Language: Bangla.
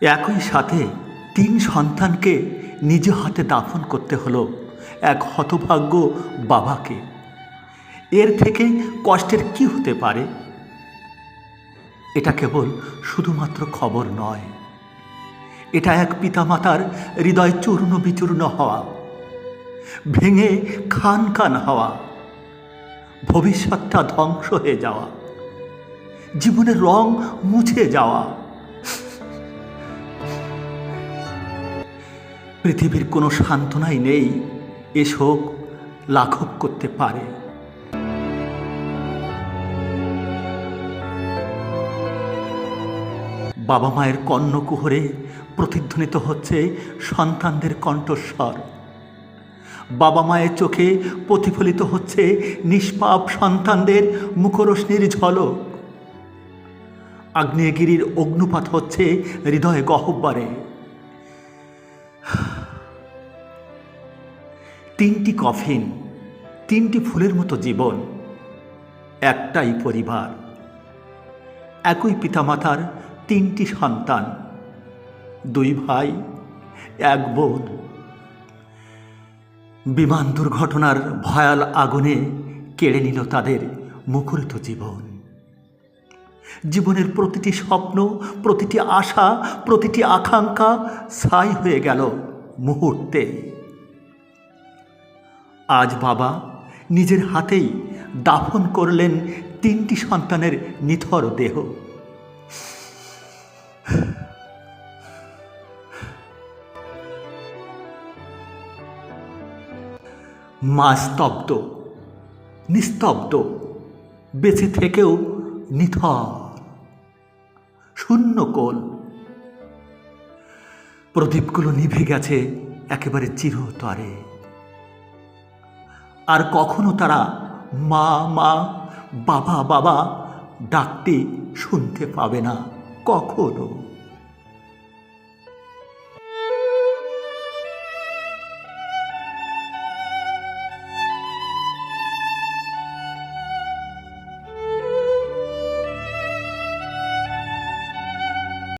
একই সাথে তিন সন্তানকে নিজ হাতে দাফন করতে হলো এক হতভাগ্য বাবাকে। এর থেকে কষ্টের কি হতে পারে? এটা কেবল শুধুমাত্র খবর নয়। এটা এক পিতামাতার হৃদয় চূর্ণ বিচূর্ণ হওয়া, ভেঙে খান খান হওয়া, ভবিষ্যৎটা ধ্বংস হয়ে যাওয়া, জীবনের রং মুছে যাওয়া পৃথিবীর কোনো সান্ত্বনাই নেই, এ শোক লাঘব করতে পারে। বাবা মায়ের কর্ণকুহরে প্রতিধ্বনিত হচ্ছে সন্তানদের কণ্ঠস্বর। বাবা মায়ের চোখে প্রতিফলিত হচ্ছে নিষ্পাপ সন্তানদের মুখরশ্মির ঝলক। আগ্নেয়গিরির অগ্নুপাত হচ্ছে হৃদয়ে গহব্বরে। তিনটি কফিন, তিনটি ফুলের মতো জীবন, একটাই পরিবার। একই পিতামাতার তিনটি সন্তান, দুই ভাই, এক বোন। বিমান দুর্ঘটনার ভয়াল আগুনে কেড়ে নিল তাদের মুখরিত জীবন। জীবনের প্রতিটি স্বপ্ন, প্রতিটি আশা, প্রতিটি আকাঙ্ক্ষা ছাই হয়ে গেল মুহূর্তে। আজ বাবা নিজের হাতেই দাফন করলেন তিনটি সন্তানের নিথর দেহ। মা স্তব্ধ, নিস্তব্ধ, বেঁচে থেকেও নিথর, শূন্য কোল। প্রদীপগুলো নিভে গেছে একেবারে চিরতরে। আর কখনো তারা মা মা বাবা বাবা ডাকতে শুনতে পাবে না। কখনো।